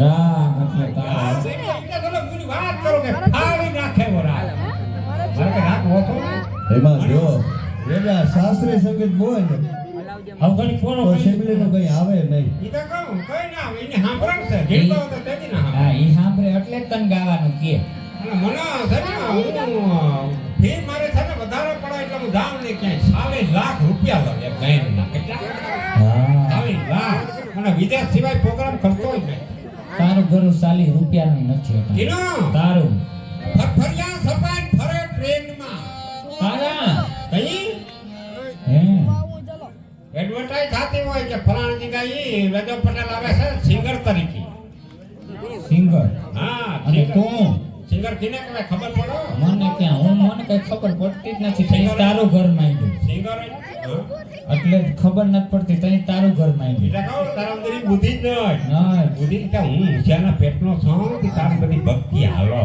રાગ એટલે તારો રાગ એટલે એટલે તમે પૂરી વાત કરો કે ફાડી નાખે એવો કે રાગ હોતો એમાં જો એના શાસ્ત્રીય સંગીત બોલ ને હવે તો કઈ આવે નહીં ઈ તો કહું, કઈ ના આવે, એને સાંભળવાનું છે. તો તેથી ના હા ઈ સાંભળે એટલે તન ગાવાનું કે મને ને, ફી મારે છે ને વધારે પડે એટલે હું જાઉં ને ક્યાંય ચાલીસ લાખ રૂપિયા લઉં એક ગાયનના. કેટલા? હા ચાલીસ લાખ. અને વિદેશ સિવાય પ્રોગ્રામ કરતો જ નહીં. તારું ઘરું સાલી રૂપિયાનું નથી હતા. તારું. ફરફરિયા સપાટ ફરે ટ્રેનમાં. તારા. કઈ? હે? એડવર્ટાઈઝ થતી હોય કે ફલાણી જગ્યાએ રજબ પટેલ આવે છે સિંગર તરીકે. સિંગર? હા અને તું? સિંગર કિને કહેવાય ખબર પડો? મને ક્યાં હું મને કઈ ખબર પડતી જ નથી. તારું ઘર માંગ્યું. સિંગર એટલે જ ખબર નથી પડતી તઈ તારું ઘરમાં એટલે તારા અંદર બુદ્ધિ જ નહીં ના બુદ્ધિ કે હું મુછિયાના પેટનો છું કે તારી બધી ભક્તિ હાલો.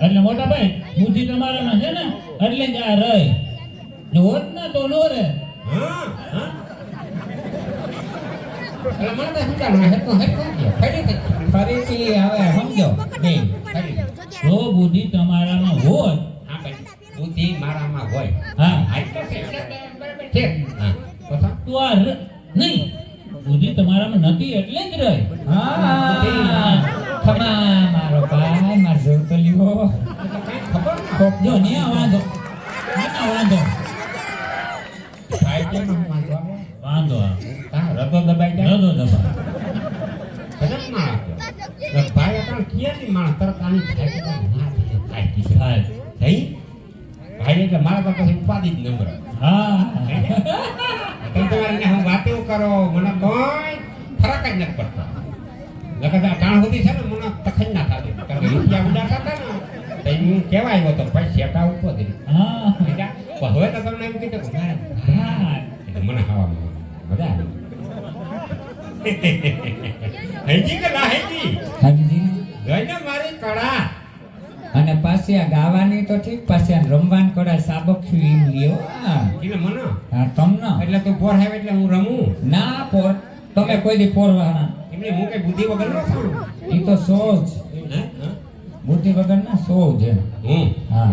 એટલે મોટા ભાઈ બુદ્ધિ તમારામાં છે ને? એટલે જ આ રહે. જો હોત ના તો નો રે એટલે ફરીથી હવે સમજો. બે. પછી ઉપાધિ જ ન મળે. હા. તમે તમારે હું વાતો કરો મને કોઈ ફરક જ નથી પડતો. લગત આ ટાણ સુધી છે ને મને તખન ના થતી. કારણ કે રૂપિયા ઉડાડતા હતા ને તો હું કહેવા આવ્યો તો ભાઈ શેટા ઉપર દીધી હા. હવે તો તમને એમ કીધું કે મારે હા. એટલે મને ખાવામાં મજા આવી. હેજી કે ના હેજી? સમજી ગઈને મારી કળા. અને પાછી આ ગાવાની તો ઠીક પાછી આ રમવાન કરાય સાબક્યું એમ લ્યો. એટલે મને? હા તમને? એટલે તું પોર આવે એટલે હું રમું? ના પોર તમે કોઈ દી પોરવાના એમને હું કઈ બુદ્ધિ વગર નો છું ઈ તો સોજ? બુદ્ધિ વગર ના સોજ. એમ હું? હા.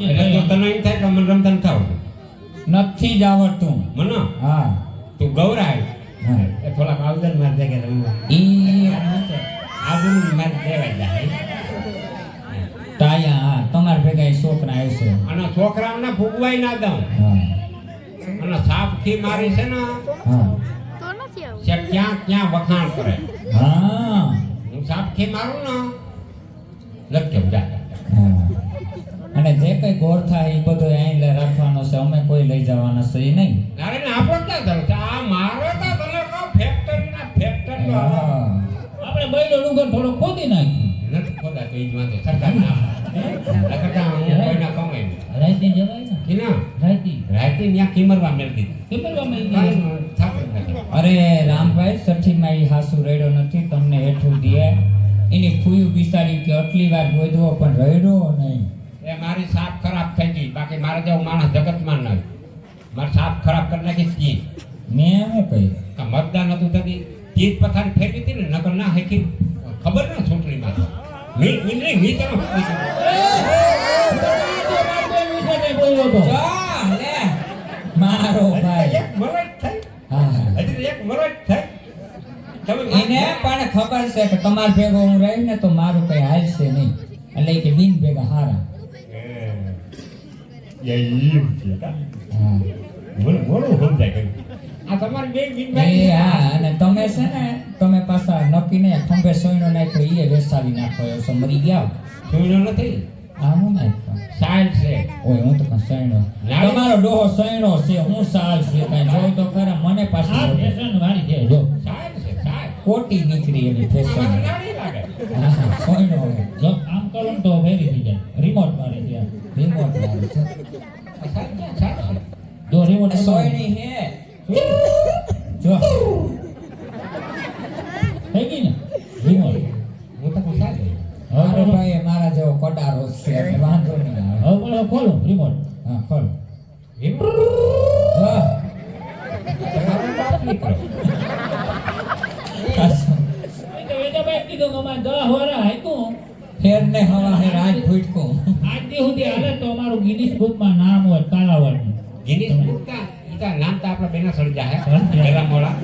એટલે તો તને એમ થાય કે મને રમતા નથી આવડતું નથી જ આવડતું. મને? હા. તું ગૌરાય. હા. એ થોડાક આવજન માર કે રમવા. ઈ આબુ મારી દેવાય જાય. તાયા હા તમારા ભેગા છોકરા આવશે. અને છોકરાઓને ભૂગવાઈ ના દઉં. અને અને સાપથી મારી છે ને હા. ક્યાં ક્યાં વખાણ કરે? હા. હું સાપથી મારું ને લટકે જા. અને જે કઈ ગોર થાય એ બધું અહીં લે રાખવાનો છે અમે કોઈ લઈ જવાના છે એ નહીં. અરે ને આપણો ક્યાં છે? આ મારો તો તને કહો ફેક્ટરી ના ફેક્ટરી આપણે બૈલો ડુંગર થોડો ખોદી નાખ્યું. નથી ખોદા તો ઈ જ વાંધો સરકાર ના લખતા હું કોઈના કમાઈ નહીં રાયતી જવાય ને કે ના રાયતી રાતે ત્યાં કિમરવા મેળ દીધી કેમ મેં કાંઈ થાતું જ નથી. અરે રામભાઈ સઠીમાં ઈ હાસુ રેડો નથી તમને હેઠું દે એની ખુયું બિસાડી કે આટલી વાર ગોદવો પણ રેડો નહીં એ મારી સાપ ખરાબ થઈ ગઈ બાકી મારે જેવું માણસ જગતમાં નહીં મારી સાપ ખરાબ કરી નાખી તી મેં શું કહ્યું આ મતદાન હતું થતી ચીજ પથારી ફેરવી હતી ને નકર ના હેકી ખબર ને ચૂંટણીમાં તો મી મી મી લે. મારો ભાઈ. એક મરજ થઈ. હા. હજી એક થઈ. એને પણ ખબર છે કે તમાર ભેગો હું રહી ને તો મારું કઈ હાલશે નહીં. એટલે કે બિન ભેગા હારા. એ ઈ હા. બોલો બોલો સમજાય આ તમારી બે એ હા અને તમે છે ને તમે પાછા નક્કી ને ખંભે સોયનો નાખ્યો એ વેસાવી નાખો એવો છો મરી ગયા. સુણ્યો નથી? આ હું નાખ્યો. સાયલ છે. ઓય હું તો પણ સૈણો તમારો ડોહો સૈણો છે હું સાલ છે કઈ જોઈ તો ખરા મને પાછા ફેશન વાળી છે. જો. સાયલ છે સાયલ કોટી નીકળી એની ફેશન હા હોય જો આમ કરો તો ફેરી થઈ જાય. રિમોટ મારે છે. રિમોટ મારું છે આ સાયલ ક્યાં સાયલ છે જો રિમોટ સોયણી હે જો થઈ ગઈ ને રિમોટ હું તો કોઈ સાયલ અરે હવે ભાઈ મારા જેવો કોડારો છે એટલે વાંધો નહીં આવે બોલો ખોલો રિમોટ હા ખોલો એમ વાહ તમારો બાપ નીકળો એ તો કીધું કે અમારે દસ વરસ હાંક્યું. ફેર ને હવા હે રાજ ફૂટકું આજ દી સુધી હાલે તો અમારું ગિનિસ બુકમાં નામ હોય કાલાવડનું. ગિનિસ બુક કા નામ તો આપણા બેના સળજા હે. પેલા મોળા.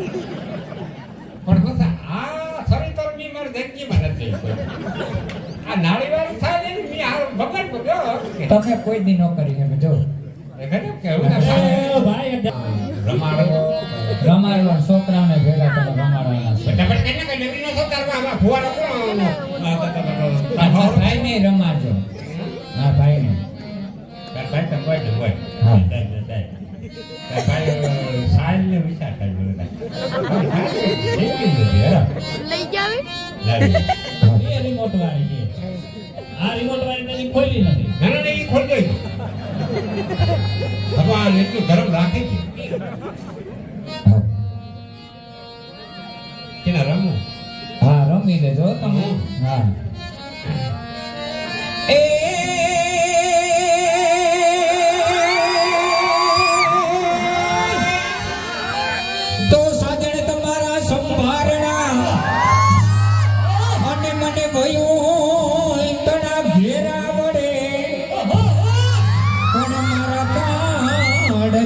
પણ બસ આ સરી તો મી મારે જિંદગીમાં નથી. આ નાળીવાળી થાય ને મી હાલ બગડ બગડ તમે કોઈ દી ન કરી હે. જો. રમાડવા ભેગા તમે રમાડવાના છે. ફુવારો કોણ? ને ભાઈ ને તાર ભાઈ તો કોઈ ને હોય હા. તાર ભાઈ સાહેબ ને વિચાર કરી હેરા. લઈ જાવે એ રિમોટ વાળી છે આ રિમોટ વાળી તેની ખોલી નથી ના ખોલ દો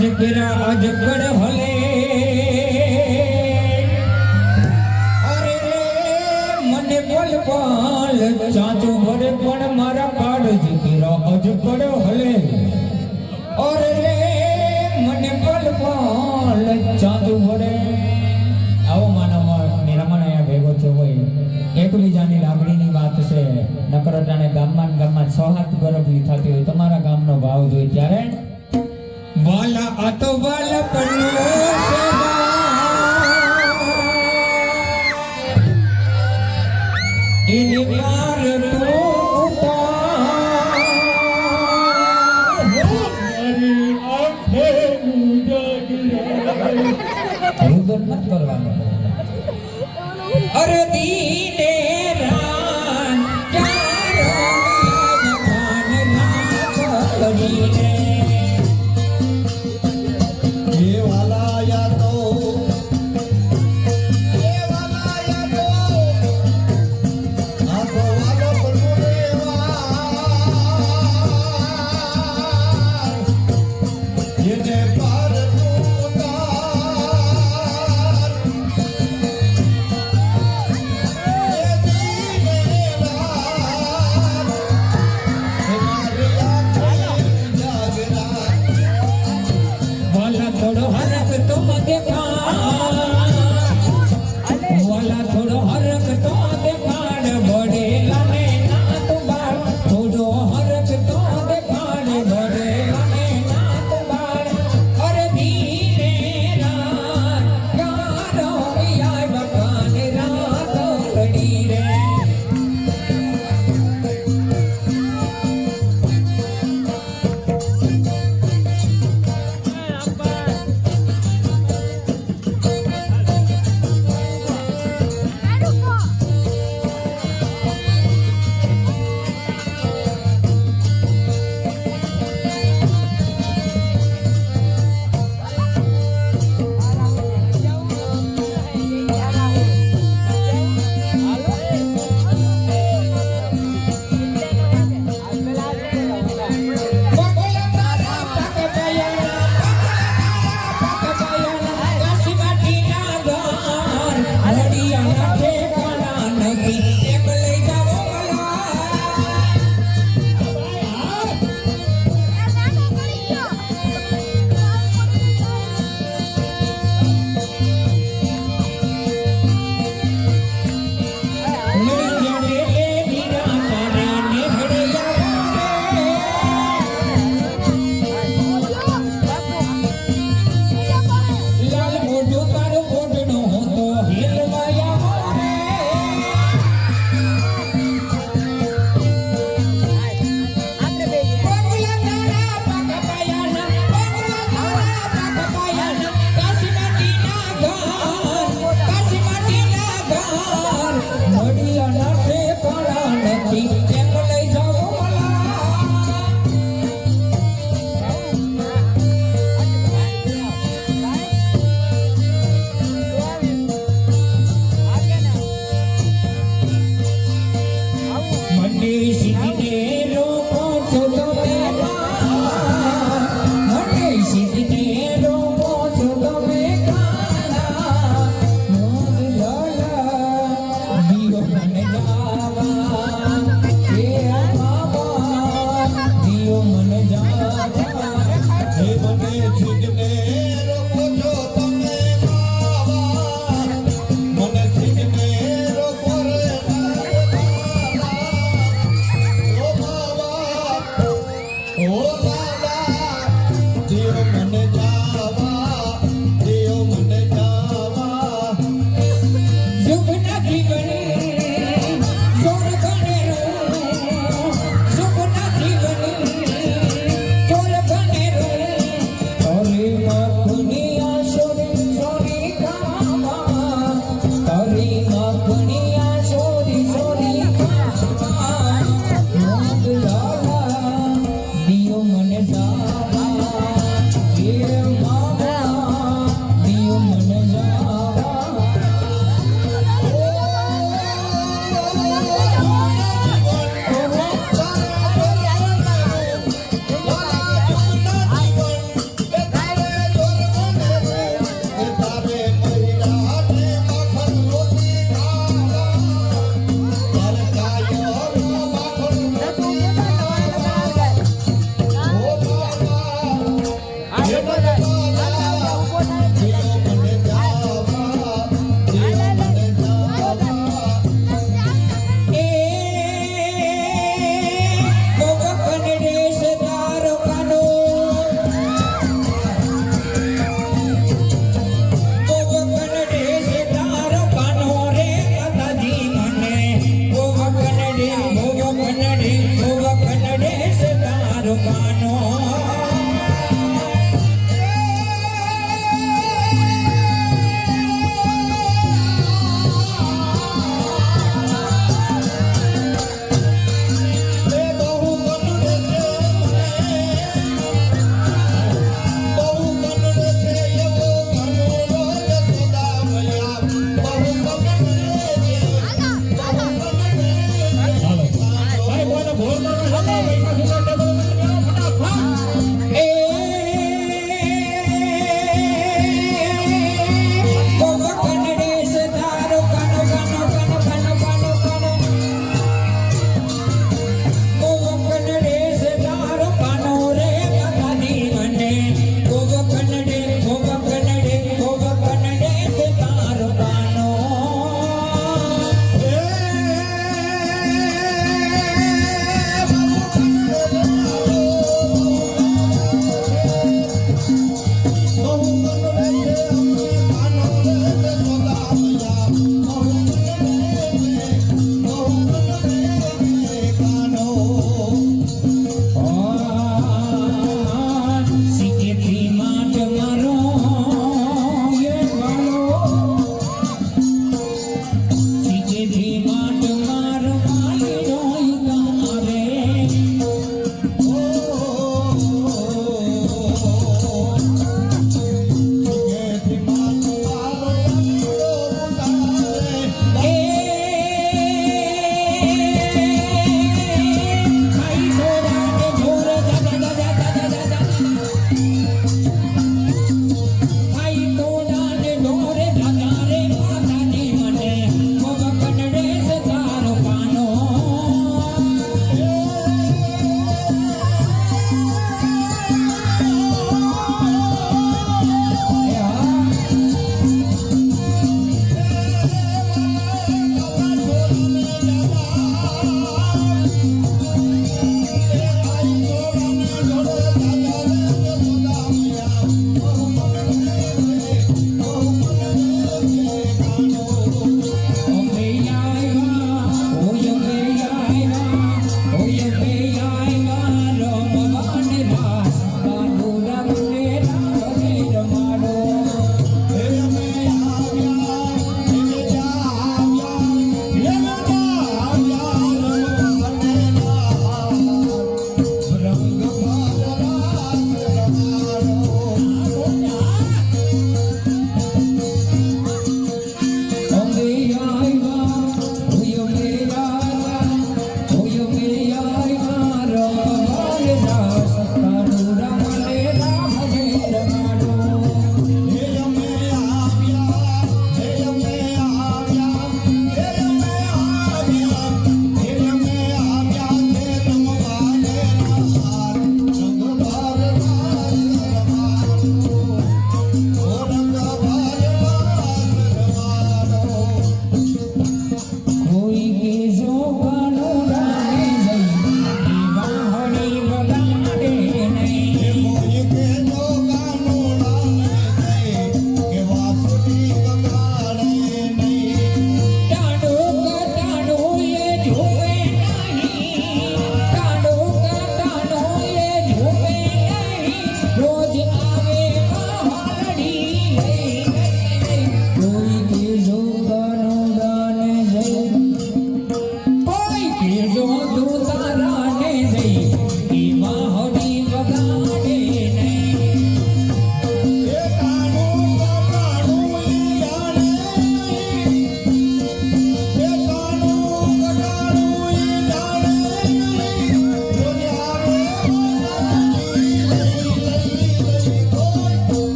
કાળ અજગર ભલે. અરે મને બોલ બોલ, ચાચો ભરે પણ મારા કાળ જ અજગર હલે અરે મને બોલ બોલ, ચાચો ભરે આવો માનવ નિરમણ અહીંયા ભેગો થયો હોય. એકબીજાની લાગણીની વાત છે. નકરટાને ગામમાં ગામમાં હાથ ગરબી થતી હોય, તમારા ગામનો ભાવ જોઈ ત્યારે વાલા આ તો એની અરે દીને